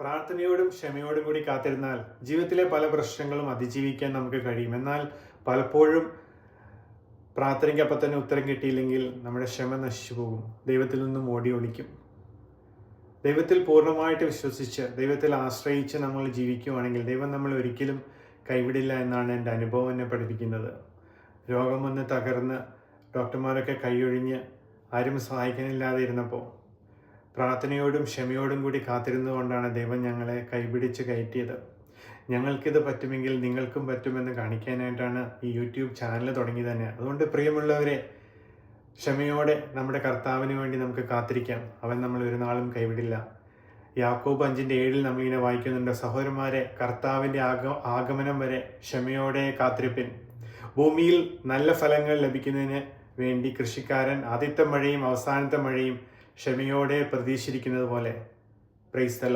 പ്രാർത്ഥനയോടും ക്ഷമയോടും കൂടി കാത്തിരുന്നാൽ ജീവിതത്തിലെ പല പ്രശ്നങ്ങളും അതിജീവിക്കാൻ നമുക്ക് കഴിയും. എന്നാൽ പലപ്പോഴും പ്രാർത്ഥനയ്ക്കപ്പം തന്നെ ഉത്തരം കിട്ടിയില്ലെങ്കിൽ നമ്മുടെ ക്ഷമ നശിച്ചു പോകും. ദൈവത്തിൽ നിന്നും ഓടി ഒളിക്കും. ദൈവത്തിൽ പൂർണമായിട്ട് വിശ്വസിച്ച് ദൈവത്തിൽ ആശ്രയിച്ച് നമ്മൾ ജീവിക്കുവാണെങ്കിൽ ദൈവം നമ്മൾ ഒരിക്കലും കൈവിടില്ല എന്നാണ് എന്റെ അനുഭവം എന്നെ പഠിപ്പിക്കുന്നത്. രോഗം വന്ന് തകർന്ന് ഡോക്ടർമാരൊക്കെ കൈയൊഴിഞ്ഞ് ആരും സഹായിക്കാനില്ലാതെ ഇരുന്നപ്പോൾ പ്രാർത്ഥനയോടും ക്ഷമയോടും കൂടി കാത്തിരുന്നുകൊണ്ടാണ് ദൈവം ഞങ്ങളെ കൈപിടിച്ച് കയറ്റിയത്. ഞങ്ങൾക്കിത് പറ്റുമെങ്കിൽ നിങ്ങൾക്കും പറ്റുമെന്ന് കാണിക്കാനായിട്ടാണ് ഈ യൂട്യൂബ് ചാനൽ തുടങ്ങി തന്നെ അതുകൊണ്ട് പ്രിയമുള്ളവരെ ക്ഷമയോടെ നമ്മുടെ കർത്താവിന് വേണ്ടി നമുക്ക് കാത്തിരിക്കാം. അവൻ നമ്മൾ ഒരു നാളും കൈവിടില്ല. യാക്കോബ് അഞ്ചിന്റെ ഏഴിൽ നമ്മളിങ്ങനെ വായിക്കുന്നുണ്ട് സഹോദരന്മാരെ കർത്താവിന്റെ ആഗ ആഗമനം വരെ ക്ഷമയോടെ കാത്തിരിപ്പിൻ. ഭൂമിയിൽ നല്ല ഫലങ്ങൾ ലഭിക്കുന്നതിന് വേണ്ടി കൃഷിക്കാരൻ ആദ്യത്തെ മഴയും അവസാനത്തെ മഴയും ക്ഷമയോടെ പ്രതീക്ഷിച്ചിരിക്കുന്നത് പോലെ പ്രൈസ് ദ